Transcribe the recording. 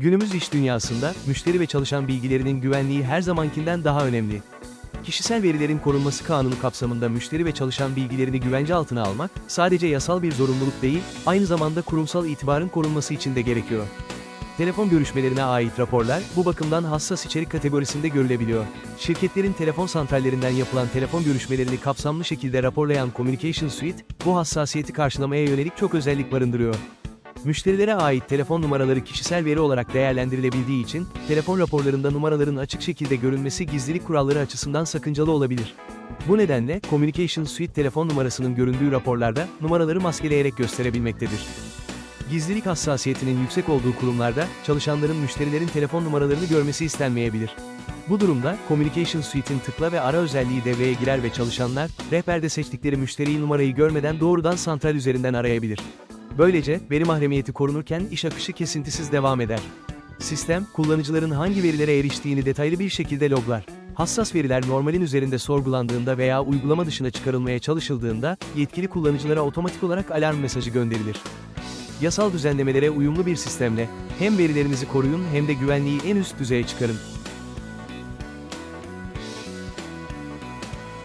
Günümüz iş dünyasında, müşteri ve çalışan bilgilerinin güvenliği her zamankinden daha önemli. Kişisel verilerin korunması kanunu kapsamında müşteri ve çalışan bilgilerini güvence altına almak, sadece yasal bir zorunluluk değil, aynı zamanda kurumsal itibarın korunması için de gerekiyor. Telefon görüşmelerine ait raporlar, bu bakımdan hassas içerik kategorisinde görülebiliyor. Şirketlerin telefon santrallerinden yapılan telefon görüşmelerini kapsamlı şekilde raporlayan Communication Suite, bu hassasiyeti karşılamaya yönelik çok özellik barındırıyor. Müşterilere ait telefon numaraları kişisel veri olarak değerlendirilebildiği için, telefon raporlarında numaraların açık şekilde görünmesi gizlilik kuralları açısından sakıncalı olabilir. Bu nedenle, Communication Suite telefon numarasının göründüğü raporlarda, numaraları maskeleyerek gösterebilmektedir. Gizlilik hassasiyetinin yüksek olduğu kurumlarda, çalışanların müşterilerin telefon numaralarını görmesi istenmeyebilir. Bu durumda, Communication Suite'in tıkla ve ara özelliği devreye girer ve çalışanlar, rehberde seçtikleri müşteriyi numarayı görmeden doğrudan santral üzerinden arayabilir. Böylece, veri mahremiyeti korunurken iş akışı kesintisiz devam eder. Sistem, kullanıcıların hangi verilere eriştiğini detaylı bir şekilde loglar. Hassas veriler normalin üzerinde sorgulandığında veya uygulama dışına çıkarılmaya çalışıldığında, yetkili kullanıcılara otomatik olarak alarm mesajı gönderilir. Yasal düzenlemelere uyumlu bir sistemle, hem verilerinizi koruyun hem de güvenliği en üst düzeye çıkarın.